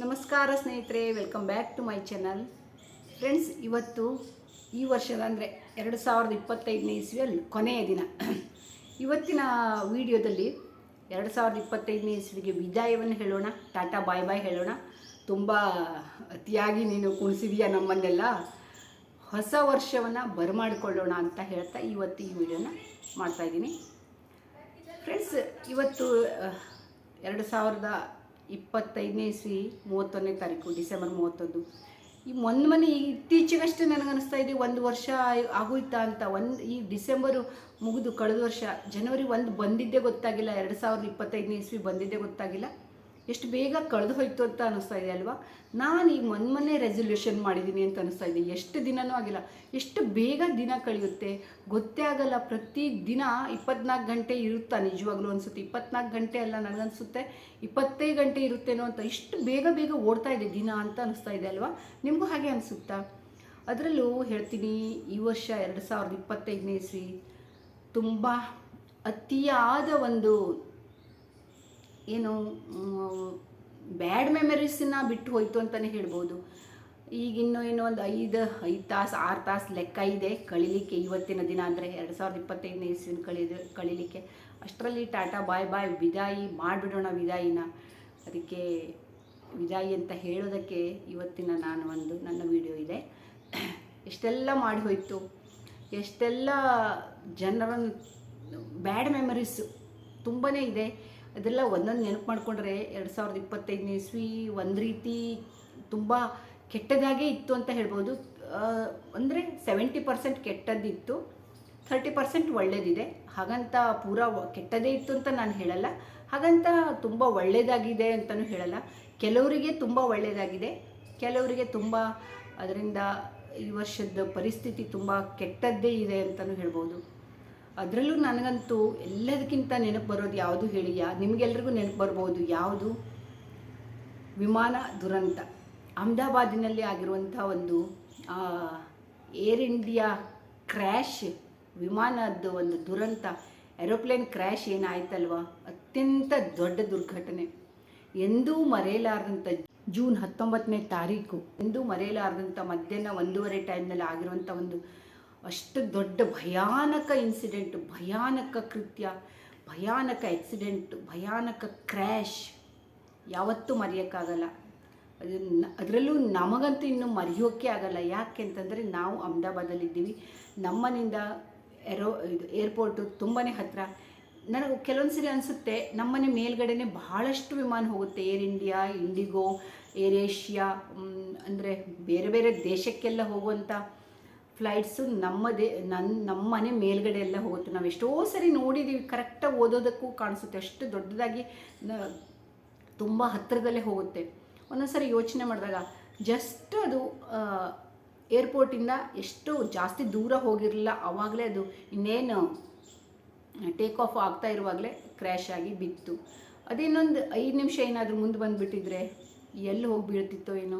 ನಮಸ್ಕಾರ ಸ್ನೇಹಿತರೆ welcome back to my channel friends ಇವತ್ತು ಈ ವರ್ಷದ ಅಂದರೆ ಎರಡು ಸಾವಿರದ ಇಪ್ಪತ್ತೈದನೇ ಇಸ್ವಿಯಲ್ಲಿ ಕೊನೆಯ ದಿನ. ಇವತ್ತಿನ ವಿಡಿಯೋದಲ್ಲಿ ಎರಡು ಸಾವಿರದ ಇಪ್ಪತ್ತೈದನೇ ಇಸ್ವಿಗೆ ವಿದಾಯವನ್ನು ಹೇಳೋಣ. ಟಾಟಾ ಬಾಯ್ ಬಾಯ್ ಹೇಳೋಣ. ತುಂಬ ಅತಿಯಾಗಿ ನೀನು ಕುಣಿಸಿದೀಯ ನಮ್ಮನ್ನೆಲ್ಲ. ಹೊಸ ವರ್ಷವನ್ನು ಬರಮಾಡಿಕೊಳ್ಳೋಣ ಅಂತ ಹೇಳ್ತಾ ಇವತ್ತು ಈ ವಿಡಿಯೋನ ಮಾಡ್ತಾಯಿದ್ದೀನಿ ಫ್ರೆಂಡ್ಸ್ ಇವತ್ತು ಎರಡು ಸಾವಿರದ ಇಪ್ಪತ್ತೈದನೇ ಇಸ್ವಿ, ಮೂವತ್ತೊಂದನೇ ತಾರೀಕು, ಡಿಸೆಂಬರ್ ಮೂವತ್ತೊಂದು. ಈ ಮೊನ್ನೆ ಮನೆ ಇತ್ತೀಚೆಗಷ್ಟೇ ನನಗನ್ನಿಸ್ತಾ ಇದೆ, ಒಂದು ವರ್ಷ ಆಗೋಯ್ತಾ ಅಂತ. ಒಂದು ಈ ಡಿಸೆಂಬರು ಮುಗಿದು ಕಳೆದ ವರ್ಷ, ಜನವರಿ ಒಂದು ಬಂದಿದ್ದೇ ಗೊತ್ತಾಗಿಲ್ಲ, ಎರಡು ಸಾವಿರದ ಇಪ್ಪತ್ತೈದನೇ ಇಸ್ವಿ ಬಂದಿದ್ದೇ ಗೊತ್ತಾಗಿಲ್ಲ. ಎಷ್ಟು ಬೇಗ ಕಳೆದು ಹೋಯ್ತು ಅಂತ ಅನಿಸ್ತಾ ಇದೆ ಅಲ್ವಾ? ನಾನು ಈಗ ಮೊನ್ನೆ ರೆಸೊಲ್ಯೂಷನ್ ಮಾಡಿದ್ದೀನಿ ಅಂತ ಅನಿಸ್ತಾ ಇದೆ. ಎಷ್ಟು ದಿನನೂ ಆಗಿಲ್ಲ. ಎಷ್ಟು ಬೇಗ ದಿನ ಕಳೆಯುತ್ತೆ? ಗೊತ್ತೇ ಆಗಲ್ಲ. ಪ್ರತಿ ದಿನ ಇಪ್ಪತ್ನಾಲ್ಕು ಗಂಟೆ ಇರುತ್ತಾ? ನಿಜವಾಗ್ಲೂ ಅನಿಸುತ್ತೆ. ಇಪ್ಪತ್ನಾಲ್ಕು ಗಂಟೆ ಅಲ್ಲ ನನಗನ್ಸುತ್ತೆ. ಇಪ್ಪತ್ತೈದು ಗಂಟೆ ಇರುತ್ತೇನೋ ಅಂತ ಇಷ್ಟು ಬೇಗ ಬೇಗ ಓಡ್ತಾ ಇದೆ ದಿನ ಅಂತ ಅನಿಸ್ತಾ ಇದೆ ಅಲ್ವಾ? ನಿಮಗೂ ಹಾಗೆ ಅನಿಸುತ್ತಾ? ಅದರಲ್ಲೂ ಹೇಳ್ತೀನಿ, ಈ ವರ್ಷ ಎರಡು ಸಾವಿರದ ಇಪ್ಪತ್ತೈದನೇ ಇಸ್ವಿ ತುಂಬ ಅತಿಯಾದ ಒಂದು ಏನು ಬ್ಯಾಡ್ ಮೆಮರೀಸನ್ನ ಬಿಟ್ಟು ಹೋಯ್ತು ಅಂತಲೇ ಹೇಳ್ಬೋದು. ಈಗ ಇನ್ನೂ ಏನೋ ಒಂದು ಐದು ಐದು ತಾಸು, ಆರು ತಾಸು ಲೆಕ್ಕ ಇದೆ ಕಳಿಲಿಕ್ಕೆ ಇವತ್ತಿನ ದಿನ ಅಂದರೆ ಎರಡು ಸಾವಿರದ ಇಪ್ಪತ್ತೈದನೇ ಇಸ್ವಿನ ಕಳೀದು, ಕಳಿಲಿಕ್ಕೆ. ಅಷ್ಟರಲ್ಲಿ ಟಾಟಾ, ಬಾಯ್ ಬಾಯ್, ವಿದಾಯಿ, ಮಾಡಿಬಿಡೋಣ ವಿದಾಯಿನ. ಅದಕ್ಕೆ ವಿದಾಯಿ ಅಂತ ಹೇಳೋದಕ್ಕೆ ಇವತ್ತಿನ ನಾನು ಒಂದು ನನ್ನ ವಿಡಿಯೋ ಇದೆ. ಎಷ್ಟೆಲ್ಲ ಮಾಡಿ ಹೋಯಿತು, ಎಷ್ಟೆಲ್ಲ ಜನರನ್ನು ಬ್ಯಾಡ್ ಮೆಮರೀಸು ತುಂಬಾ ಇದೆ. ಅದೆಲ್ಲ ಒಂದೊಂದು ನೆನಪು ಮಾಡಿಕೊಂಡ್ರೆ ಎರಡು ಸಾವಿರದ ಇಪ್ಪತ್ತೈದನೇ ಇಸ್ವಿ ಒಂದು ರೀತಿ ತುಂಬ ಕೆಟ್ಟದಾಗೇ ಇತ್ತು ಅಂತ ಹೇಳ್ಬೋದು. ಅಂದರೆ ಸೆವೆಂಟಿ ಪರ್ಸೆಂಟ್ ಕೆಟ್ಟದ್ದಿತ್ತು. ಥರ್ಟಿ ಪರ್ಸೆಂಟ್ ಒಳ್ಳೇದಿದೆ. ಹಾಗಂತ ಪೂರ ಕೆಟ್ಟದೇ ಇತ್ತು ಅಂತ ನಾನು ಹೇಳಲ್ಲ. ಹಾಗಂತ ತುಂಬ ಒಳ್ಳೆಯದಾಗಿದೆ ಅಂತಲೂ ಹೇಳಲ್ಲ. ಕೆಲವರಿಗೆ ತುಂಬ ಒಳ್ಳೆಯದಾಗಿದೆ ಕೆಲವರಿಗೆ ತುಂಬ ಅದರಿಂದ ಈ ವರ್ಷದ ಪರಿಸ್ಥಿತಿ ತುಂಬ ಕೆಟ್ಟದ್ದೇ ಇದೆ ಅಂತಲೂ ಹೇಳ್ಬೋದು. ಅದರಲ್ಲೂ ನನಗಂತೂ ಎಲ್ಲದಕ್ಕಿಂತ ನೆನಪು ಬರೋದು ಯಾವುದು ಹೇಳಿ, ಯಾ ನಿಮಗೆಲ್ರಿಗೂ ನೆನಪು ಬರ್ಬೋದು ಯಾವುದು? ವಿಮಾನ ದುರಂತ. ಅಹಮದಾಬಾದಿನಲ್ಲಿ ಆಗಿರುವಂಥ ಒಂದು ಏರ್ ಇಂಡಿಯಾ ಕ್ರ್ಯಾಶ್ ವಿಮಾನದ ಒಂದು ದುರಂತ. ಏರೋಪ್ಲೇನ್ ಕ್ರ್ಯಾಶ್ ಏನಾಯ್ತಲ್ವ? ಅತ್ಯಂತ ದೊಡ್ಡ ದುರ್ಘಟನೆ. ಎಂದೂ ಮರೆಯಲಾರದಂಥ ಜೂನ್ ಹತ್ತೊಂಬತ್ತನೇ ತಾರೀಕು, ಎಂದೂ ಮರೆಯಲಾರದಂಥ ಮಧ್ಯಾಹ್ನ ಒಂದೂವರೆ ಟೈಮ್ನಲ್ಲಿ ಆಗಿರುವಂಥ ಒಂದು ಅಷ್ಟು ದೊಡ್ಡ ಭಯಾನಕ ಇನ್ಸಿಡೆಂಟ್ ಭಯಾನಕ ಕೃತ್ಯ, ಭಯಾನಕ ಆಕ್ಸಿಡೆಂಟ್ ಭಯಾನಕ ಕ್ರ್ಯಾಶ್ ಯಾವತ್ತೂ ಮರೆಯೋಕ್ಕಾಗಲ್ಲ. ಅದು ಅದರಲ್ಲೂ ನಮಗಂತೂ ಇನ್ನೂ ಮರೆಯೋಕ್ಕೆ ಆಗಲ್ಲ. ಯಾಕೆ ಅಂತಂದರೆ ನಾವು ಅಹಮದಾಬಾದಲ್ಲಿದ್ದೀವಿ. ನಮ್ಮನಿಂದ ಏರೋ ಇದು ಏರ್ಪೋರ್ಟು ತುಂಬಾ ಹತ್ತಿರ ನನಗೆ ಕೆಲವೊಂದು ಸರಿ ಅನಿಸುತ್ತೆ, ನಮ್ಮನೆ ಮೇಲ್ಗಡೆನೆ ಬಹಳಷ್ಟು ವಿಮಾನ ಹೋಗುತ್ತೆ. Air India IndiGo Air Asia ಅಂದರೆ ಬೇರೆ ಬೇರೆ ದೇಶಕ್ಕೆಲ್ಲ ಹೋಗುವಂಥ ಫ್ಲೈಟ್ಸು ನಮ್ಮದೇ ನನ್ನ ನಮ್ಮ ಮನೆ ಮೇಲ್ಗಡೆ ಎಲ್ಲ ಹೋಗುತ್ತೆ. ನಾವು ಎಷ್ಟೋ ಸರಿ ನೋಡಿದ್ದೀವಿ ಕರೆಕ್ಟಾಗಿ ಓದೋದಕ್ಕೂ ಕಾಣಿಸುತ್ತೆ. ಅಷ್ಟು ದೊಡ್ಡದಾಗಿ ತುಂಬ ಹತ್ತಿರದಲ್ಲೇ ಹೋಗುತ್ತೆ. ಒಂದೊಂದು ಸರಿ ಯೋಚನೆ ಮಾಡಿದಾಗ ಜಸ್ಟ್ ಅದು ಏರ್ಪೋರ್ಟಿಂದ ಎಷ್ಟು ಜಾಸ್ತಿ ದೂರ ಹೋಗಿರಲಿಲ್ಲ. ಆವಾಗಲೇ ಅದು ಇನ್ನೇನು ಟೇಕ್ ಆಫ್ ಆಗ್ತಾ ಇರುವಾಗಲೇ ಕ್ರ್ಯಾಶ್ ಆಗಿ ಬಿತ್ತು. ಅದೇನೊಂದು ಐದು ನಿಮಿಷ ಏನಾದರೂ ಮುಂದೆ ಬಂದುಬಿಟ್ಟಿದ್ರೆ, ಎಲ್ಲಿ ಹೋಗಿ ಬೀಳ್ತಿತ್ತೋ ಏನೋ.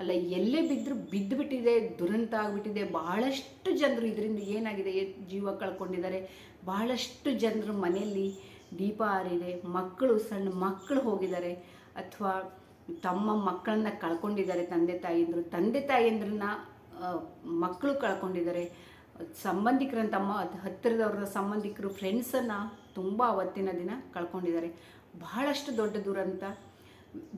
ಅಲ್ಲ, ಎಲ್ಲೇ ಬಿದ್ದರೂ ಬಿದ್ದು ಬಿಟ್ಟಿದೆ ದುರಂತ ಆಗಿಬಿಟ್ಟಿದೆ. ಬಹಳಷ್ಟು ಜನರು ಇದರಿಂದ ಏನಾಗಿದೆ? ಜೀವ ಕಳ್ಕೊಂಡಿದ್ದಾರೆ. ಬಹಳಷ್ಟು ಜನರು ಮನೆಯಲ್ಲಿ ದೀಪ ಆರಿದೆ ಮಕ್ಕಳು, ಸಣ್ಣ ಮಕ್ಕಳು ಹೋಗಿದ್ದಾರೆ. ಅಥವಾ ತಮ್ಮ ಮಕ್ಕಳನ್ನ ಕಳ್ಕೊಂಡಿದ್ದಾರೆ, ತಂದೆ ತಾಯಿಯಂದರು. ತಂದೆ ತಾಯಿಯಂದ್ರನ್ನ ಮಕ್ಕಳು ಕಳ್ಕೊಂಡಿದ್ದಾರೆ. ಸಂಬಂಧಿಕರನ್ನ, ತಮ್ಮ ಹತ್ತಿರದವ್ರ ಸಂಬಂಧಿಕರು ಫ್ರೆಂಡ್ಸನ್ನು ತುಂಬ ಅವತ್ತಿನ ದಿನ ಕಳ್ಕೊಂಡಿದ್ದಾರೆ. ಬಹಳಷ್ಟು ದೊಡ್ಡ ದುರಂತ.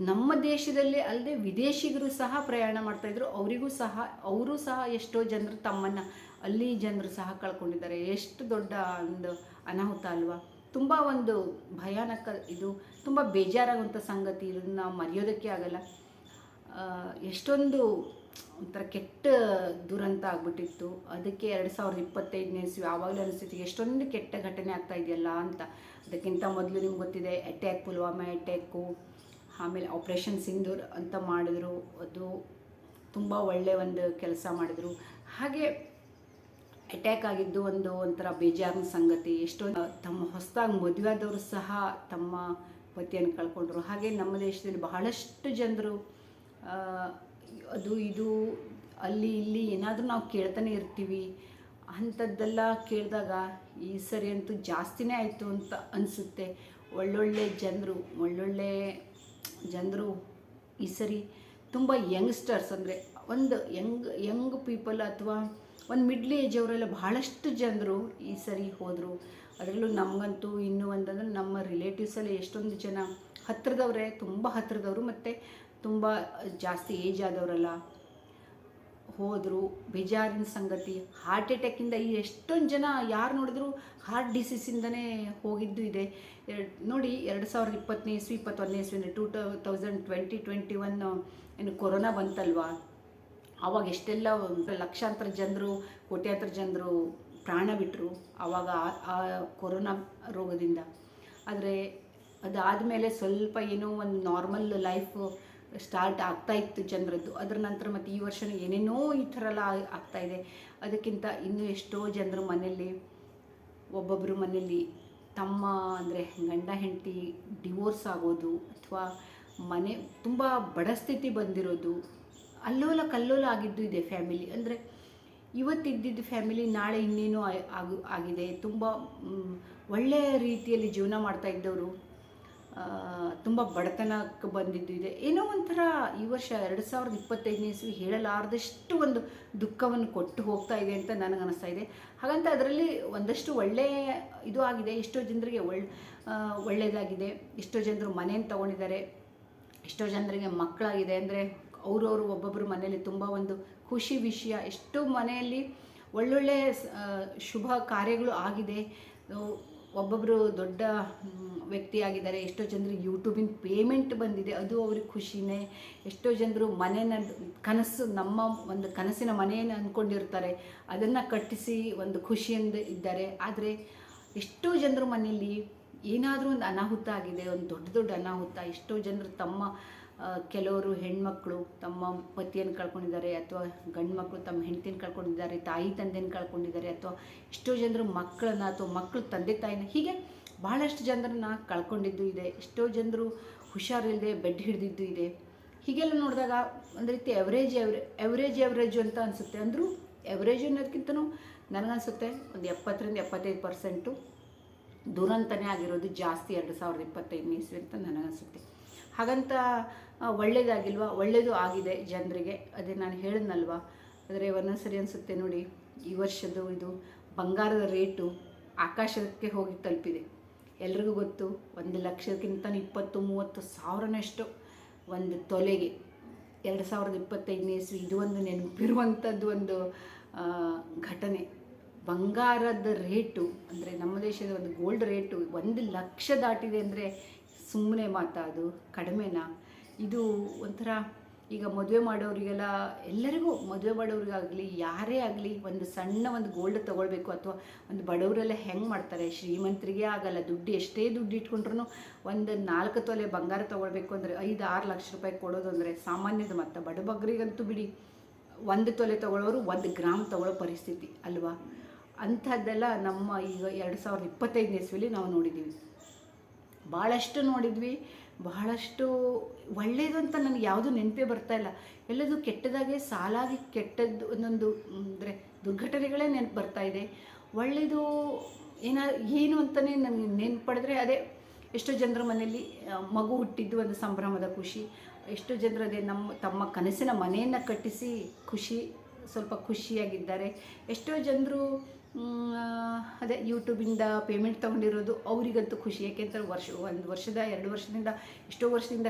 ನಮ್ಮ ದೇಶದಲ್ಲಿ ಅಲ್ಲದೆ ವಿದೇಶಿಗರು ಸಹ ಪ್ರಯಾಣ ಮಾಡ್ತಾಯಿದ್ರು ಅವರಿಗೂ ಸಹ, ಅವರು ಸಹ ಎಷ್ಟೋ ಜನರು ತಮ್ಮನ್ನು ಅಲ್ಲಿ ಜನರು ಸಹ ಕಳ್ಕೊಂಡಿದ್ದಾರೆ. ಎಷ್ಟು ದೊಡ್ಡ ಒಂದು ಅನಾಹುತ ಅಲ್ವಾ? ತುಂಬ ಒಂದು ಭಯಾನಕ ಇದು. ತುಂಬ ಬೇಜಾರಾಗುವಂಥ ಸಂಗತಿ ಇದನ್ನು ಮರೆಯೋದಕ್ಕೆ ಆಗಲ್ಲ. ಎಷ್ಟೊಂದು ಒಂಥರ ಕೆಟ್ಟ ದುರಂತ ಆಗ್ಬಿಟ್ಟಿತ್ತು. ಅದಕ್ಕೆ ಎರಡು ಸಾವಿರದ ಇಪ್ಪತ್ತೈದನೇ ಇಸ್ವಿ ಆವಾಗಲೇ ಅನಿಸ್ತಿತ್ತು, ಎಷ್ಟೊಂದು ಕೆಟ್ಟ ಘಟನೆ ಆಗ್ತಾ ಇದೆಯಲ್ಲ ಅಂತ. ಅದಕ್ಕಿಂತ ಮೊದಲು ನಿಮ್ಗೆ ಗೊತ್ತಿದೆ ಅಟ್ಯಾಕ್ ಪುಲ್ವಾಮಾ ಅಟ್ಯಾಕು ಆಮೇಲೆ ಆಪ್ರೇಷನ್ ಸಿಂಧೂರ್ ಅಂತ ಮಾಡಿದ್ರು. ಅದು ತುಂಬ ಒಳ್ಳೆಯ ಒಂದು ಕೆಲಸ ಮಾಡಿದರು. ಹಾಗೆ ಅಟ್ಯಾಕ್ ಆಗಿದ್ದು ಒಂದು ಒಂಥರ ಬೇಜಾರಿನ ಸಂಗತಿ. ಎಷ್ಟೊಂದು ತಮ್ಮ ಹೊಸದಾಗಿ ಮದುವೆಯಾದವರು ಸಹ ತಮ್ಮ ಪತಿಯನ್ನು ಕಳ್ಕೊಂಡ್ರು. ಹಾಗೆ ನಮ್ಮ ದೇಶದಲ್ಲಿ ಬಹಳಷ್ಟು ಜನರು ಅದು ಇದು, ಅಲ್ಲಿ ಇಲ್ಲಿ ಏನಾದರೂ ನಾವು ಕೇಳ್ತಾನೆ ಇರ್ತೀವಿ. ಅಂಥದ್ದೆಲ್ಲ ಕೇಳಿದಾಗ ಈ ಸರಿ ಅಂತೂ ಜಾಸ್ತಿನೇ ಆಯಿತು ಅಂತ ಅನಿಸುತ್ತೆ. ಒಳ್ಳೊಳ್ಳೆ ಜನರು, ಒಳ್ಳೊಳ್ಳೆ ಜನರು ಈ ಸರಿ ತುಂಬ ಯಂಗ್ಸ್ಟರ್ಸ್ ಅಂದರೆ ಒಂದು ಯಂಗ್ ಯಂಗ್ ಪೀಪಲ್ ಅಥವಾ ಒಂದು ಮಿಡ್ಲ್ ಏಜ್ ಅವರೆಲ್ಲ ಭಾಳಷ್ಟು ಜನರು ಈ ಸರಿ ಹೋದರು. ಅದರಲ್ಲೂ ನಮಗಂತೂ ಇನ್ನೂ ಒಂದಂದ್ರೆ ನಮ್ಮ ರಿಲೇಟಿವ್ಸಲ್ಲಿ ಎಷ್ಟೊಂದು ಜನ ಹತ್ತಿರದವ್ರೆ ತುಂಬ ಹತ್ತಿರದವರು ಮತ್ತು ತುಂಬ ಜಾಸ್ತಿ ಏಜ್ ಆದವರಲ್ಲ. ಹೋದರು, ಬೇಜಾರಿನ ಸಂಗತಿ ಹಾರ್ಟ್ ಅಟ್ಯಾಕಿಂದ ಈ ಎಷ್ಟೊಂದು ಜನ ಯಾರು ನೋಡಿದ್ರು ಹಾರ್ಟ್ ಡಿಸೀಸಿಂದನೇ ಹೋಗಿದ್ದು ಇದೆ. ನೋಡಿ ಎರಡು ಸಾವಿರದ ಇಪ್ಪತ್ತನೇ ಇಸ್ವಿ, ಇಪ್ಪತ್ತೊಂದನೇ ಇಸ್ವಿ ಅಂದರೆ two thousand twenty twenty one ಏನು ಕೊರೋನಾ ಬಂತಲ್ವಾ? ಆವಾಗ ಎಷ್ಟೆಲ್ಲ ಲಕ್ಷಾಂತರ ಜನರು, ಕೋಟ್ಯಾಂತರ ಜನರು ಪ್ರಾಣ ಬಿಟ್ಟರು ಆವಾಗ ಆ ಕೊರೋನಾ ರೋಗದಿಂದ. ಆದರೆ ಅದಾದಮೇಲೆ ಸ್ವಲ್ಪ ಏನೋ ಒಂದು ನಾರ್ಮಲ್ ಲೈಫ್ ಸ್ಟಾರ್ಟ್ ಆಗ್ತಾ ಇತ್ತು ಜನರದ್ದು. ಅದರ ನಂತರ ಮತ್ತು ಈ ವರ್ಷ ಏನೇನೋ ಈ ಥರ ಎಲ್ಲ ಇದೆ. ಅದಕ್ಕಿಂತ ಇನ್ನೂ ಎಷ್ಟೋ ಜನರು ಮನೆಯಲ್ಲಿ ಒಬ್ಬೊಬ್ಬರು ಮನೆಯಲ್ಲಿ ತಮ್ಮ ಅಂದರೆ ಗಂಡ, ಹೆಂಡತಿ ಡಿವೋರ್ಸ್ ಆಗೋದು ಅಥವಾ ಮನೆ ತುಂಬ ಬಡ ಸ್ಥಿತಿ ಬಂದಿರೋದು, ಅಲ್ಲೋಲ ಕಲ್ಲೋಲ ಆಗಿದ್ದು ಇದೆ ಫ್ಯಾಮಿಲಿ. ಅಂದರೆ ಇವತ್ತಿದ್ದಿದ್ದು ಫ್ಯಾಮಿಲಿ ನಾಳೆ ಇನ್ನೇನು ಆಗು, ಆಗಿದೆ. ತುಂಬ ಒಳ್ಳೆಯ ರೀತಿಯಲ್ಲಿ ಜೀವನ ಮಾಡ್ತಾ ಇದ್ದವರು. ತುಂಬ ಬಡತನಕ್ಕೆ ಬಂದಿದ್ದು ಇದೆ. ಏನೋ ಒಂಥರ ಈ ವರ್ಷ ಎರಡು ಸಾವಿರದ ಇಪ್ಪತ್ತೈದನೇ ಇಸ್ವಿ ಹೇಳಲಾರದಷ್ಟು ಒಂದು ದುಃಖವನ್ನು ಕೊಟ್ಟು ಹೋಗ್ತಾ ಇದೆ ಅಂತ ನನಗೆ ಅನಿಸ್ತಾ ಇದೆ. ಹಾಗಂತ ಅದರಲ್ಲಿ ಒಂದಷ್ಟು ಒಳ್ಳೆಯ ಇದು ಆಗಿದೆ. ಎಷ್ಟೋ ಜನರಿಗೆ ಒಳ್ಳೆ ಒಳ್ಳೆಯದಾಗಿದೆ ಎಷ್ಟೋ ಜನರು ಮನೆಯನ್ನು ತಗೊಂಡಿದ್ದಾರೆ. ಎಷ್ಟೋ ಜನರಿಗೆ ಮಕ್ಕಳಾಗಿದೆ. ಅಂದರೆ ಅವರವರು ಒಬ್ಬೊಬ್ಬರು ಮನೆಯಲ್ಲಿ ತುಂಬ ಒಂದು ಖುಷಿ ವಿಷಯ. ಎಷ್ಟೋ ಮನೆಯಲ್ಲಿ ಒಳ್ಳೊಳ್ಳೆ ಶುಭ ಕಾರ್ಯಗಳು ಆಗಿದೆ. ಒಬ್ಬೊಬ್ಬರು ದೊಡ್ಡ ವ್ಯಕ್ತಿಯಾಗಿದ್ದಾರೆ, ಎಷ್ಟೋ ಜನರಿಗೆ ಯೂಟ್ಯೂಬಿನ ಪೇಮೆಂಟ್ ಬಂದಿದೆ, ಅದು ಅವ್ರಿಗೆ ಖುಷಿನೇ. ಎಷ್ಟೋ ಜನರು ಮನೇನ, ಕನಸು, ನಮ್ಮ ಒಂದು ಕನಸಿನ ಮನೆಯನ್ನು ಅಂದ್ಕೊಂಡಿರ್ತಾರೆ. ಅದನ್ನು ಕಟ್ಟಿಸಿ ಒಂದು ಖುಷಿಯಿಂದ ಇದ್ದಾರೆ. ಆದರೆ, ಎಷ್ಟೋ ಜನರ ಮನೆಯಲ್ಲಿ ಏನಾದರೂ ಒಂದು ಅನಾಹುತ ಆಗಿದೆ, ಒಂದು ದೊಡ್ಡ ದೊಡ್ಡ ಅನಾಹುತ, ಎಷ್ಟೋ ಜನರು ತಮ್ಮ ಕೆಲವರು ಹೆಣ್ಮಕ್ಳು ತಮ್ಮ ಪತಿಯನ್ನು ಕಳ್ಕೊಂಡಿದ್ದಾರೆ ಅಥವಾ ಗಂಡು ಮಕ್ಕಳು ತಮ್ಮ ಹೆಂಡತಿನ ಕಳ್ಕೊಂಡಿದ್ದಾರೆ, ತಾಯಿ ತಂದೆನ ಕಳ್ಕೊಂಡಿದ್ದಾರೆ ಅಥವಾ ಎಷ್ಟೋ ಜನರು ಮಕ್ಕಳನ್ನ ಅಥವಾ ಮಕ್ಕಳು ತಂದೆ ತಾಯಿನ ಹೀಗೆ ಭಾಳಷ್ಟು ಜನರನ್ನ ಕಳ್ಕೊಂಡಿದ್ದು ಇದೆ. ಎಷ್ಟೋ ಜನರು ಹುಷಾರಿಲ್ಲದೆ ಬೆಡ್ ಹಿಡಿದಿದ್ದು ಇದೆ. ಹೀಗೆಲ್ಲ ನೋಡಿದಾಗ ಒಂದು ರೀತಿ ಎವರೇಜ್ ಎವ್ರೆ ಎವರೇಜ್ ಎವರೇಜು ಅಂತ ಅನಿಸುತ್ತೆ. ಅಂದರೂ ಎವರೇಜ್ ಅನ್ನೋದಕ್ಕಿಂತನೂ ನನಗನ್ಸುತ್ತೆ ಒಂದು ಎಪ್ಪತ್ತರಿಂದ ಎಪ್ಪತ್ತೈದು ಪರ್ಸೆಂಟು ದುರಂತನೇ ಆಗಿರೋದು ಜಾಸ್ತಿ ಎರಡು ಸಾವಿರದ ಇಪ್ಪತ್ತೈದನೇ ಇಸ್ವಿ ಅಂತ ನನಗನ್ಸುತ್ತೆ. ಹಾಗಂತ ಒಳ್ಳೇದಾಗಿಲ್ವ? ಒಳ್ಳೇದು ಒಳ್ಳೆಯದು ಆಗಿದೆ ಜನರಿಗೆ. ಅದೇ ನಾನು ಹೇಳಿದ್ನಲ್ವಾ? ಆದರೆ ಒಂದೊಂದ್ಸರಿ ಅನಿಸುತ್ತೆ ನೋಡಿ, ಈ ವರ್ಷದ್ದು ಇದು ಬಂಗಾರದ ರೇಟು ಆಕಾಶಕ್ಕೆ ಹೋಗಿ ತಲುಪಿದೆ. ಎಲ್ರಿಗೂ ಗೊತ್ತು, ಒಂದು ಲಕ್ಷಕ್ಕಿಂತ ಇಪ್ಪತ್ತು, ಮೂವತ್ತು ಸಾವಿರನಷ್ಟು ಒಂದು ತೊಲೆಗೆ, ಎರಡು ಸಾವಿರದ ಇಪ್ಪತ್ತೈದನೇ ಇಸ್ವಿ ಇದು ಒಂದು ನೆನಪಿರುವಂಥದ್ದು ಒಂದು ಘಟನೆ. ಬಂಗಾರದ ರೇಟು, ಅಂದರೆ ನಮ್ಮ ದೇಶದ ಒಂದು ಗೋಲ್ಡ್ ರೇಟು ಒಂದು ಲಕ್ಷ ದಾಟಿದೆ ಅಂದರೆ ಸುಮ್ಮನೆ ಮಾತಾದು ಕಡಿಮೆನಾ? ಇದು ಒಂಥರ ಈಗ ಮದುವೆ ಮಾಡೋರಿಗೆಲ್ಲ, ಎಲ್ಲರಿಗೂ ಮದುವೆ ಮಾಡೋರಿಗಾಗಲಿ, ಯಾರೇ ಆಗಲಿ ಒಂದು ಸಣ್ಣ ಒಂದು ಗೋಲ್ಡ್ ತೊಗೊಳ್ಬೇಕು ಅಥವಾ ಒಂದು ಬಡವರೆಲ್ಲ ಹೆಂಗೆ ಮಾಡ್ತಾರೆ? ಶ್ರೀಮಂತರಿಗೆ ಆಗಲ್ಲ, ದುಡ್ಡು ಎಷ್ಟೇ ದುಡ್ಡು ಇಟ್ಕೊಂಡ್ರು ಒಂದು ನಾಲ್ಕು ತೊಲೆ ಬಂಗಾರ ತೊಗೊಳ್ಬೇಕು ಅಂದರೆ ಐದು, ಆರು ಲಕ್ಷ ರೂಪಾಯಿ ಕೊಡೋದು ಅಂದರೆ ಸಾಮಾನ್ಯದ ಮತ್ತು. ಬಡಬಗ್ರಿಗಂತೂ ಬಿಡಿ, ಒಂದು ತೊಲೆ ತೊಗೊಳ್ಳೋರು ಒಂದು ಗ್ರಾಮ್ ತೊಗೊಳ್ಳೋ ಪರಿಸ್ಥಿತಿ ಅಲ್ವಾ? ಅಂಥದ್ದೆಲ್ಲ ನಮ್ಮ ಈಗ ಎರಡು ಸಾವಿರದ ಇಪ್ಪತ್ತೈದನೇ ಇಸ್ವಿಲಿ ನಾವು ನೋಡಿದ್ದೀವಿ ಭಾಳಷ್ಟು ನೋಡಿದ್ವಿ, ಬಹಳಷ್ಟು ಒಳ್ಳೆಯದು ಅಂತ ನನಗೆ ಯಾವುದು ನೆನಪೇ ಬರ್ತಾ ಇಲ್ಲ. ಎಲ್ಲದು ಕೆಟ್ಟದಾಗೆ, ಸಾಲಾಗಿ ಕೆಟ್ಟದ್ದು, ಒಂದೊಂದು ಅಂದರೆ ದುರ್ಘಟನೆಗಳೇ ನೆನಪು ಬರ್ತಾ ಇದೆ. ಒಳ್ಳೆಯದು ಏನ, ಏನು ಅಂತಲೇ ನನಗೆ ನೆನಪು ಪಡೆದ್ರೆ ಅದೇ ಎಷ್ಟೋ ಜನರ ಮನೆಯಲ್ಲಿ ಮಗು ಹುಟ್ಟಿದ್ದು ಒಂದು ಸಂಭ್ರಮದ ಖುಷಿ. ಎಷ್ಟೋ ಜನರು ಅದೇ ನಮ್ಮ, ತಮ್ಮ ಕನಸಿನ ಮನೆಯನ್ನು ಕಟ್ಟಿಸಿ ಖುಷಿ, ಸ್ವಲ್ಪ ಖುಷಿಯಾಗಿದ್ದಾರೆ. ಎಷ್ಟೋ ಜನರು ಅದೇ ಯೂಟ್ಯೂಬಿಂದ ಪೇಮೆಂಟ್ ತೊಗೊಂಡಿರೋದು ಅವರಿಗಂತೂ ಖುಷಿ. ಯಾಕೆಂದ್ರೆ ವರ್ಷ, ಒಂದು ವರ್ಷದ, ಎರಡು ವರ್ಷದಿಂದ, ಎಷ್ಟೋ ವರ್ಷದಿಂದ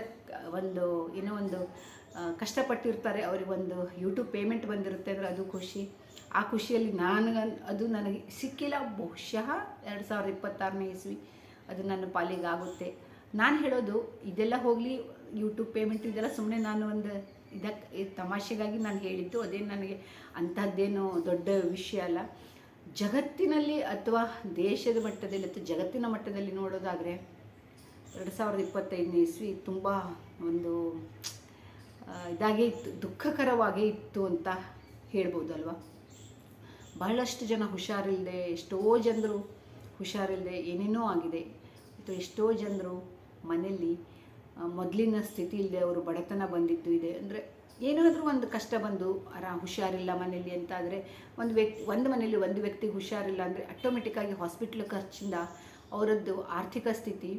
ಒಂದು, ಏನೋ ಒಂದು ಕಷ್ಟಪಟ್ಟಿರ್ತಾರೆ. ಅವ್ರಿಗೆ ಅವರಿಗೊಂದು ಯೂಟ್ಯೂಬ್ ಪೇಮೆಂಟ್ ಬಂದಿರುತ್ತೆ ಅಂದರೆ ಅದು ಖುಷಿ. ಆ ಖುಷಿಯಲ್ಲಿ ನಾನು, ಅದು ನನಗೆ ಸಿಕ್ಕಿಲ್ಲ. ಬಹುಶಃ ಎರಡು ಸಾವಿರದ ಇಪ್ಪತ್ತಾರನೇ ಇಸ್ವಿ ಅದು ನನ್ನ ಪಾಲಿಗೆ ಆಗುತ್ತೆ. ನಾನು ಹೇಳೋದು, ಇದೆಲ್ಲ ಹೋಗಲಿ ಯೂಟ್ಯೂಬ್ ಪೇಮೆಂಟ್ ಇದೆಲ್ಲ ಸುಮ್ಮನೆ ನಾನು ಒಂದು ಇದಕ್ಕೆ ತಮಾಷೆಗಾಗಿ ನಾನು ಹೇಳಿದ್ದು. ಅದೇನು ನನಗೆ ಅಂಥದ್ದೇನು ದೊಡ್ಡ ವಿಷಯ ಅಲ್ಲ. ಜಗತ್ತಿನಲ್ಲಿ ಅಥವಾ ದೇಶದ ಮಟ್ಟದಲ್ಲಿ ಅಥವಾ ಜಗತ್ತಿನ ಮಟ್ಟದಲ್ಲಿ ನೋಡೋದಾದರೆ ಎರಡು ಸಾವಿರದ ಇಪ್ಪತ್ತೈದನೇ ಇಸ್ವಿ ತುಂಬ ಒಂದು ಇದಾಗಿ ಇತ್ತು, ದುಃಖಕರವಾಗೇ ಇತ್ತು ಅಂತ ಹೇಳ್ಬೋದಲ್ವಾ? ಬಹಳಷ್ಟು ಜನ ಹುಷಾರಿಲ್ಲದೆ, ಎಷ್ಟೋ ಜನರು ಹುಷಾರಿಲ್ಲದೆ ಏನೇನೋ ಆಗಿದೆ. ಮತ್ತು ಎಷ್ಟೋ ಜನರು ಮನೆಯಲ್ಲಿ ಮೊದಲಿನ ಸ್ಥಿತಿ ಇಲ್ಲದೆ ಅವರು ಬಡತನ ಬಂದಿದ್ದು ಇದೆ. ಅಂದರೆ ಏನಾದರೂ ಒಂದು ಕಷ್ಟ ಬಂದು ಆರಾಮ್ ಹುಷಾರಿಲ್ಲ ಮನೆಯಲ್ಲಿ ಅಂತ ಆದರೆ ಒಂದು ವ್ಯಕ್ತಿ, ಒಂದು ಮನೆಯಲ್ಲಿ ಒಂದು ವ್ಯಕ್ತಿಗೆ ಹುಷಾರಿಲ್ಲ ಅಂದರೆ ಆಟೋಮೆಟಿಕ್ಕಾಗಿ ಹಾಸ್ಪಿಟ್ಲ್ ಖರ್ಚಿಂದ ಅವರದ್ದು ಆರ್ಥಿಕ ಸ್ಥಿತಿ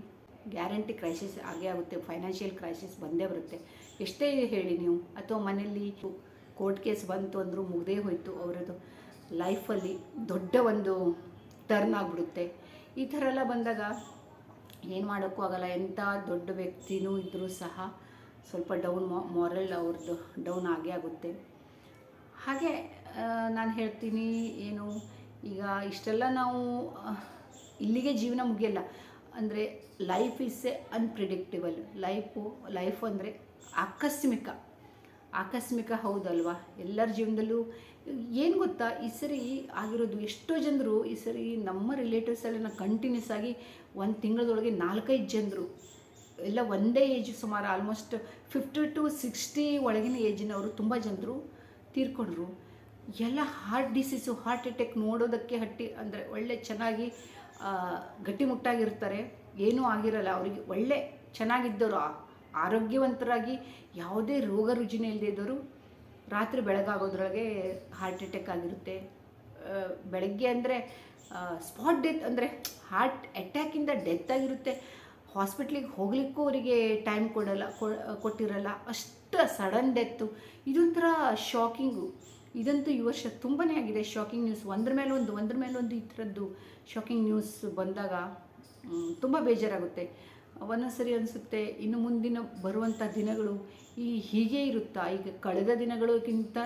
ಗ್ಯಾರಂಟಿ ಕ್ರೈಸಿಸ್ ಆಗೇ ಆಗುತ್ತೆ, ಫೈನಾನ್ಷಿಯಲ್ ಕ್ರೈಸಿಸ್ ಬಂದೇ ಬರುತ್ತೆ. ಎಷ್ಟೇ ಹೇಳಿ ನೀವು, ಅಥವಾ ಮನೆಯಲ್ಲಿ ಕೋರ್ಟ್ ಕೇಸ್ ಬಂತು ಅಂದರೂ ಮುಗ್ದೇ ಹೋಯಿತು, ಅವರದ್ದು ಲೈಫಲ್ಲಿ ದೊಡ್ಡ ಒಂದು ಟರ್ನ್ ಆಗಿಬಿಡುತ್ತೆ. ಈ ಥರ ಎಲ್ಲ ಬಂದಾಗ ಏನು ಮಾಡೋಕ್ಕೂ ಆಗಲ್ಲ, ಎಂಥ ದೊಡ್ಡ ವ್ಯಕ್ತಿನೂ ಇದ್ದರೂ ಸಹ ಸ್ವಲ್ಪ ಡೌನ್ ಮಾರಲ್ ಅವ್ರದ್ದು ಡೌನ್ ಆಗೇ ಆಗುತ್ತೆ. ಹಾಗೆ ನಾನು ಹೇಳ್ತೀನಿ ಏನು, ಈಗ ಇಷ್ಟೆಲ್ಲ ನಾವು ಇಲ್ಲಿಗೆ ಜೀವನ ಮುಗಿಯಲ್ಲ. ಅಂದರೆ life is a unpredictable life life ಅಂದರೆ ಆಕಸ್ಮಿಕ. ಆಕಸ್ಮಿಕ ಹೌದಲ್ವಾ? ಎಲ್ಲರ ಜೀವನದಲ್ಲೂ, ಏನು ಗೊತ್ತಾ? ಈ ಸರಿ ಆಗಿರೋದು ಎಷ್ಟೋ ಜನರು, ಈ ಸರಿ ನಮ್ಮ ರಿಲೇಟಿವ್ಸಲ್ಲಿ ನಾವು ಕಂಟಿನ್ಯೂಸ್ ಆಗಿ ಒಂದು ತಿಂಗಳದೊಳಗೆ ನಾಲ್ಕೈದು ಜನರು ಎಲ್ಲ ಒಂದೇ ಏಜ್ ಸುಮಾರು ಆಲ್ಮೋಸ್ಟ್ ಫಿಫ್ಟಿ ಟು ಸಿಕ್ಸ್ಟಿ ಒಳಗಿನ ಏಜಿನವರು ತುಂಬ ಜನರು ತೀರ್ಕೊಂಡ್ರು. ಎಲ್ಲ ಹಾರ್ಟ್ ಡಿಸೀಸು ಹಾರ್ಟ್ ಅಟ್ಯಾಕ್ ನೋಡೋದಕ್ಕೆ ಹಟ್ಟಿ ಅಂದರೆ ಒಳ್ಳೆ ಚೆನ್ನಾಗಿ ಗಟ್ಟಿಮುಟ್ಟಾಗಿರ್ತಾರೆ ಏನೂ ಆಗಿರಲ್ಲ. ಅವರಿಗೆ ಒಳ್ಳೆ ಚೆನ್ನಾಗಿದ್ದವರು ಆರೋಗ್ಯವಂತರಾಗಿ ಯಾವುದೇ ರೋಗ ರುಜಿನ ಇಲ್ಲದೆ ರಾತ್ರಿ ಬೆಳಗಾಗೋದ್ರೊಳಗೆ ಹಾರ್ಟ್ ಅಟ್ಯಾಕ್ ಆಗಿರುತ್ತೆ. ಬೆಳಗ್ಗೆ ಅಂದರೆ ಸ್ಪಾಟ್ ಡೆತ್ ಅಂದರೆ ಹಾರ್ಟ್ ಅಟ್ಯಾಕಿಂದ ಡೆತ್ ಆಗಿರುತ್ತೆ. ಹಾಸ್ಪಿಟ್ಲಿಗೆ ಹೋಗ್ಲಿಕ್ಕೂ ಅವರಿಗೆ ಟೈಮ್ ಕೊಡಲ್ಲ ಕೊಟ್ಟಿರಲ್ಲ. ಅಷ್ಟು ಸಡನ್ ಡೆತ್ತು ಇದೊಂಥರ ಶಾಕಿಂಗು ಇದಂತೂ ಈ ವರ್ಷ ತುಂಬಾ ಆಗಿದೆ ಶಾಕಿಂಗ್ ನ್ಯೂಸ್ ಒಂದ್ರ ಮೇಲೆ ಒಂದು, ಒಂದ್ರ ಮೇಲೆ ಒಂದು ಈ ಥರದ್ದು ಶಾಕಿಂಗ್ ನ್ಯೂಸ್ ಬಂದಾಗ ತುಂಬ ಬೇಜಾರಾಗುತ್ತೆ. ಒಂದೊಂದ್ಸರಿ ಅನಿಸುತ್ತೆ, ಇನ್ನು ಮುಂದಿನ ಬರುವಂಥ ದಿನಗಳು ಈ ಹೀಗೆ ಇರುತ್ತಾ? ಈಗ ಕಳೆದ ದಿನಗಳಿಗಿಂತ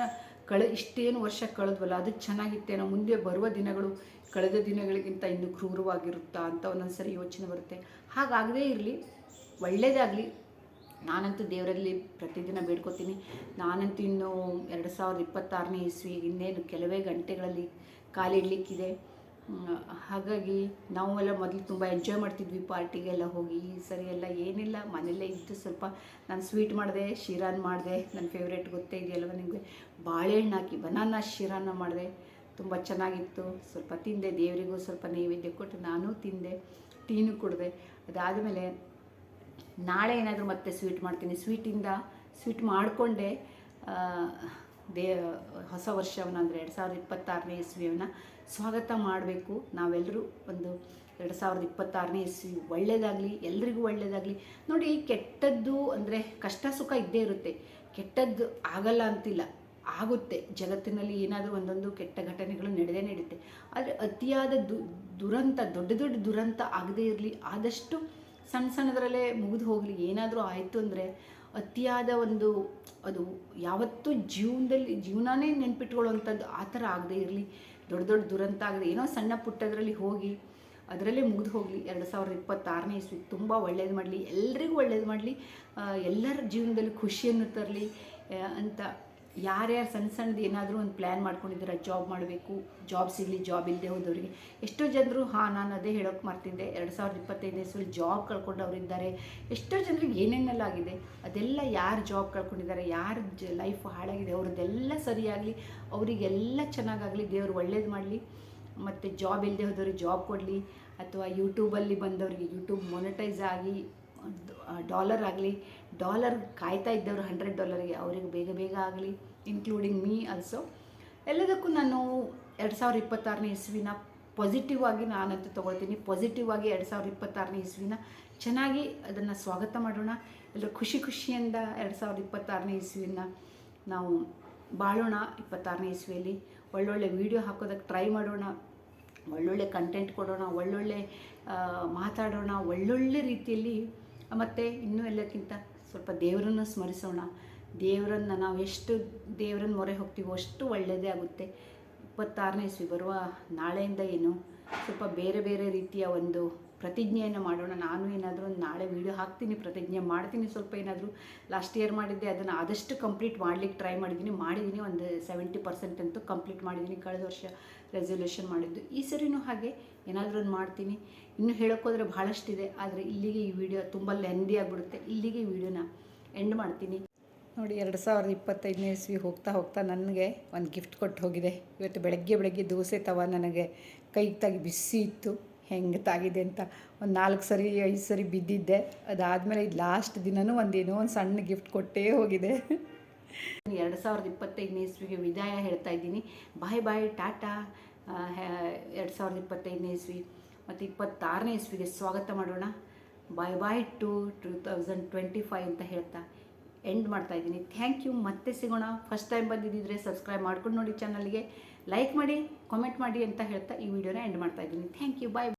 ಕಳೆ, ಇಷ್ಟೇನು ವರ್ಷ ಕಳೆದ್ವಲ್ಲ, ಅದು ಚೆನ್ನಾಗಿತ್ತೇನೋ ಮುಂದೆ ಬರುವ ದಿನಗಳು, ಕಳೆದ ದಿನಗಳಿಗಿಂತ ಇನ್ನೂ ಕ್ರೂರವಾಗಿರುತ್ತಾ ಅಂತ ಒಂದೊಂದು ಸರಿ ಯೋಚನೆ ಬರುತ್ತೆ. ಹಾಗಾಗದೇ ಇರಲಿ ಒಳ್ಳೆಯದಾಗಲಿ ನಾನಂತೂ ದೇವರಲ್ಲಿ ಪ್ರತಿದಿನ ಬೇಡ್ಕೋತೀನಿ. ನಾನಂತೂ ಇನ್ನೂ ಎರಡು ಸಾವಿರದ ಇಪ್ಪತ್ತಾರನೇ ಇಸ್ವಿ ಇನ್ನೇನು ಕೆಲವೇ ಗಂಟೆಗಳಲ್ಲಿ ಕಾಲಿಡಲಿಕ್ಕಿದೆ. ಹಾಗಾಗಿ ನಾವೆಲ್ಲ ಮೊದಲು ತುಂಬ ಎಂಜಾಯ್ ಮಾಡ್ತಿದ್ವಿ ಪಾರ್ಟಿಗೆಲ್ಲ ಹೋಗಿ. ಈ ಸರಿ ಎಲ್ಲ ಏನಿಲ್ಲ ಮನೆಯಲ್ಲೇ ಇದ್ದು ಸ್ವಲ್ಪ ನಾನು ಸ್ವೀಟ್ ಮಾಡಿದೆ, ಶಿರಾನ್ ಮಾಡಿದೆ. ನನ್ನ ಫೇವ್ರೇಟ್ ಗೊತ್ತೇ ಇದೆಯಲ್ವ ನಿಮಗೆ? ಬಾಳೆಹಣ್ಣು ಹಾಕಿ ಬನಾನಾ ಶಿರಾನ ಮಾಡಿದೆ. ತುಂಬ ಚೆನ್ನಾಗಿತ್ತು. ಸ್ವಲ್ಪ ತಿಂದೆ, ದೇವರಿಗೂ ಸ್ವಲ್ಪ ನೈವೇದ್ಯ ಕೊಟ್ಟು ನಾನು ತಿಂದೆ, ಟೀನು ಕುಡಿದೆ. ಅದಾದಮೇಲೆ ನಾಳೆ ಏನಾದರೂ ಮತ್ತೆ ಸ್ವೀಟ್ ಮಾಡ್ತೀನಿ. ಸ್ವೀಟಿಂದ ಸ್ವೀಟ್ ಮಾಡಿಕೊಂಡೆ. ದೇ, ಹೊಸ ವರ್ಷವನ್ನು ಅಂದರೆ ಎರಡು ಸಾವಿರದ ಇಪ್ಪತ್ತಾರನೇ ಇಸ್ವಿಯನ್ನು ಸ್ವಾಗತ ಮಾಡಬೇಕು. ನಾವೆಲ್ಲರೂ ಒಂದು ಎರಡು ಸಾವಿರದ ಇಪ್ಪತ್ತಾರನೇ ಇಸ್ವಿ ಒಳ್ಳೆಯದಾಗಲಿ ಎಲ್ರಿಗೂ ಒಳ್ಳೆಯದಾಗಲಿ ನೋಡಿ, ಕೆಟ್ಟದ್ದು ಅಂದರೆ ಕಷ್ಟ ಸುಖ ಇದ್ದೇ ಇರುತ್ತೆ. ಕೆಟ್ಟದ್ದು ಆಗಲ್ಲ ಅಂತಿಲ್ಲ. ಆಗುತ್ತೆ. ಜಗತ್ತಿನಲ್ಲಿ ಏನಾದರೂ ಒಂದೊಂದು ಕೆಟ್ಟ ಘಟನೆಗಳು ನಡೆದೇ ನಡೆಯುತ್ತೆ. ಆದರೆ ಅತಿಯಾದ ದು, ದುರಂತ, ದೊಡ್ಡ ದೊಡ್ಡ ದುರಂತ ಆಗದೇ ಇರಲಿ, ಆದಷ್ಟು ಸಣ್ಣ ಸಣ್ಣದರಲ್ಲೇ ಮುಗಿದು ಹೋಗಲಿ. ಏನಾದರೂ ಆಯಿತು ಅಂದರೆ ಅತಿಯಾದ ಒಂದು ಅದು ಯಾವತ್ತೂ ಜೀವನದಲ್ಲಿ, ಜೀವನನೇ ನೆನ್ಪಿಟ್ಕೊಳ್ಳುವಂಥದ್ದು ಆ ಥರ ಆಗದೇ ಇರಲಿ. ದೊಡ್ಡ ದೊಡ್ಡ ದುರಂತ ಆಗದೆ, ಏನೋ ಸಣ್ಣ ಪುಟ್ಟದರಲ್ಲಿ ಹೋಗಿ, ಅದರಲ್ಲೇ ಮುಗಿದು ಹೋಗಲಿ. ಎರಡು ಸಾವಿರದ ಇಪ್ಪತ್ತಾರನೇ ಇಸ್ವಿ ತುಂಬ ಒಳ್ಳೇದು ಮಾಡಲಿ. ಎಲ್ಲರಿಗೂ ಒಳ್ಳೇದು ಮಾಡಲಿ. ಎಲ್ಲರ ಜೀವನದಲ್ಲಿ ಖುಷಿಯನ್ನು ತರಲಿ ಅಂತ ಯಾರ್ಯಾರು ಸಣ್ಣ ಸಣ್ಣದು ಏನಾದರೂ ಒಂದು ಪ್ಲ್ಯಾನ್ ಮಾಡ್ಕೊಂಡಿದ್ದೀರ ಜಾಬ್ ಮಾಡಬೇಕು ಜಾಬ್ ಸಿಗಲಿ ಜಾಬ್ ಇಲ್ಲದೆ ಹೋದವರಿಗೆ. ಎಷ್ಟೋ ಜನರು, ಹಾಂ, ನಾನು ಅದೇ ಹೇಳೋಕೆ ಮಾಡ್ತಿದ್ದೆ ಎರಡು ಸಾವಿರದ ಇಪ್ಪತ್ತೈದನೇ ಇಸ್ವಿಲಿ ಜಾಬ್ ಕಳ್ಕೊಂಡವರಿದ್ದಾರೆ ಎಷ್ಟೋ ಜನರಿಗೆ ಏನೇನೆಲ್ಲ ಆಗಿದೆ ಅದೆಲ್ಲ ಯಾರು ಜಾಬ್ ಕಳ್ಕೊಂಡಿದ್ದಾರೆ, ಯಾರು ಜ ಲೈಫ್ ಹಾಳಾಗಿದೆ, ಅವ್ರದ್ದೆಲ್ಲ ಸರಿಯಾಗಲಿ, ಅವರಿಗೆಲ್ಲ ಚೆನ್ನಾಗಾಗಲಿ, ದೇವರು ಒಳ್ಳೇದು ಮಾಡಲಿ. ಮತ್ತು ಜಾಬ್ ಇಲ್ಲದೆ ಹೋದವ್ರಿಗೆ ಜಾಬ್ ಕೊಡಲಿ. ಅಥವಾ ಯೂಟ್ಯೂಬಲ್ಲಿ ಬಂದವರಿಗೆ ಯೂಟ್ಯೂಬ್ ಮೊನಿಟೈಸ್ ಆಗಿ ಡಾಲರ್ ಆಗಲಿ. ಡಾಲರ್ ಕಾಯ್ತಾ ಇದ್ದವರು ಹಂಡ್ರೆಡ್ ಡಾಲರ್ಗೆ ಅವರಿಗೆ ಬೇಗ ಬೇಗ ಆಗಲಿ. ಇನ್ಕ್ಲೂಡಿಂಗ್ ಮೀ ಆಲ್ಸೋ ಎಲ್ಲದಕ್ಕೂ ನಾನು ಎರಡು ಸಾವಿರದ ಇಪ್ಪತ್ತಾರನೇ ಇಸ್ವಿನ ಪಾಸಿಟಿವ್ ಆಗಿ ನಾನಂತೂ ತೊಗೊಳ್ತೀನಿ. ಪಾಸಿಟಿವ್ ಆಗಿ ಎರಡು ಸಾವಿರದ ಇಪ್ಪತ್ತಾರನೇ ಇಸ್ವಿನ ಚೆನ್ನಾಗಿ ಅದನ್ನು ಸ್ವಾಗತ ಮಾಡೋಣ. ಎಲ್ಲರೂ ಖುಷಿ ಖುಷಿಯಿಂದ ಎರಡು ಸಾವಿರದ ಇಪ್ಪತ್ತಾರನೇ ಇಸ್ವಿನ ನಾವು ಬಾಳೋಣ ಇಪ್ಪತ್ತಾರನೇ ಇಸ್ವಿಯಲ್ಲಿ. ಒಳ್ಳೊಳ್ಳೆ ವೀಡಿಯೋ ಹಾಕೋದಕ್ಕೆ ಟ್ರೈ ಮಾಡೋಣ. ಒಳ್ಳೊಳ್ಳೆ ಕಂಟೆಂಟ್ ಕೊಡೋಣ. ಒಳ್ಳೊಳ್ಳೆ ಮಾತಾಡೋಣ. ಒಳ್ಳೊಳ್ಳೆ ರೀತಿಯಲ್ಲಿ ಮತ್ತು ಇನ್ನೂ ಎಲ್ಲಕ್ಕಿಂತ ಸ್ವಲ್ಪ ದೇವರನ್ನು ಸ್ಮರಿಸೋಣ. ದೇವರನ್ನು ನಾವು ಎಷ್ಟು ದೇವರನ್ನ ಮೊರೆ ಹೋಗ್ತೀವೋ ಅಷ್ಟು ಒಳ್ಳೆಯದೇ ಆಗುತ್ತೆ. ಇಪ್ಪತ್ತಾರನೇ ಇಸ್ವಿ ಬರುವ ನಾಳೆಯಿಂದ ಏನು ಸ್ವಲ್ಪ ಬೇರೆ ಬೇರೆ ರೀತಿಯ ಒಂದು ಪ್ರತಿಜ್ಞೆಯನ್ನು ಮಾಡೋಣ. ನಾನು ಏನಾದರೂ ಒಂದು ನಾಳೆ ವೀಡಿಯೋ ಹಾಕ್ತೀನಿ, ಪ್ರತಿಜ್ಞೆ ಮಾಡ್ತೀನಿ, ಸ್ವಲ್ಪ ಏನಾದರೂ ಲಾಸ್ಟ್ ಇಯರ್ ಮಾಡಿದ್ದೆ, ಅದನ್ನು ಆದಷ್ಟು ಕಂಪ್ಲೀಟ್ ಮಾಡ್ಲಿಕ್ಕೆ ಟ್ರೈ ಮಾಡಿದ್ದೀನಿ. ಮಾಡಿದ್ದೀನಿ ಒಂದು ಸೆವೆಂಟಿ ಪರ್ಸೆಂಟ್ ಅಂತೂ ಕಂಪ್ಲೀಟ್ ಮಾಡಿದ್ದೀನಿ. ಕಳೆದ ವರ್ಷ ರೆಸೊಲ್ಯೂಷನ್ ಮಾಡಿದ್ದು. ಈ ಸರಿನೂ ಹಾಗೆ ಏನಾದರೂ ಒಂದು ಮಾಡ್ತೀನಿ. ಇನ್ನು ಹೇಳೋಕ್ಕೋದ್ರೆ ಭಾಳಷ್ಟಿದೆ ಆದರೆ ಇಲ್ಲಿಗೆ ಈ ವಿಡಿಯೋ ತುಂಬ ಲೆಂದಿ ಆಗಿಬಿಡುತ್ತೆ. ಇಲ್ಲಿಗೆ ಈ ವಿಡಿಯೋನ ಎಂಡ್ ಮಾಡ್ತೀನಿ. ನೋಡಿ, ಎರಡು ಸಾವಿರದ ಇಪ್ಪತ್ತೈದನೇ ಇಸ್ವಿ ಹೋಗ್ತಾ ಹೋಗ್ತಾ ನನಗೆ ಒಂದು ಗಿಫ್ಟ್ ಕೊಟ್ಟು ಹೋಗಿದೆ. ಇವತ್ತು ಬೆಳಗ್ಗೆ ಬೆಳಗ್ಗೆ ದೋಸೆ ತವ ನನಗೆ. ಕೈಗೆ ತಾಗಿ ಬಿಸಿ ಇತ್ತು. ಹೆಂಗೆ ತಾಗಿದೆ ಅಂತ ಒಂದು ನಾಲ್ಕು ಸರಿ, ಐದು ಸರಿ ಬಿದ್ದಿದ್ದೆ. ಅದಾದಮೇಲೆ ಇದು ಲಾಸ್ಟ್ ದಿನವೂ ಒಂದೇನೋ ಒಂದು ಸಣ್ಣ ಗಿಫ್ಟ್ ಕೊಟ್ಟೇ ಹೋಗಿದೆ. ಎರಡು ಸಾವಿರದ ಇಪ್ಪತ್ತೈದನೇ ಇಸ್ವಿಗೆ ವಿದಾಯ ಹೇಳ್ತಾ ಇದ್ದೀನಿ. ಬಾಯ್ ಬಾಯ್, ಟಾಟಾ. ಎರಡು ಸಾವಿರದ ಇಪ್ಪತ್ತೈದನೇ ಇಸ್ವಿ. ಮತ್ತು ಇಪ್ಪತ್ತಾರನೇ ಇಸ್ವಿಗೆ ಸ್ವಾಗತ ಮಾಡೋಣ. Bye bye to two thousand twenty five ಅಂತ ಹೇಳ್ತಾ. ಎಂಡ್ ಮಾಡ್ತಾ ಇದ್ದೀನಿ. ಥ್ಯಾಂಕ್ ಯು ಮತ್ತೆ ಸಿಗೋಣ. ಫಸ್ಟ್ ಟೈಮ್ ಬಂದಿದ್ದಿದ್ರೆ ಸಬ್ಸ್ಕ್ರೈಬ್ ಮಾಡ್ಕೊಂಡು ನೋಡಿ ಚಾನಲ್ಗೆ ಲೈಕ್ ಮಾಡಿ ಕಾಮೆಂಟ್ ಮಾಡಿ ಅಂತ ಹೇಳ್ತಾ ಈ ವಿಡಿಯೋನ ಎಂಡ್ ಮಾಡ್ತಾ ಇದ್ದೀನಿ. Thank you bye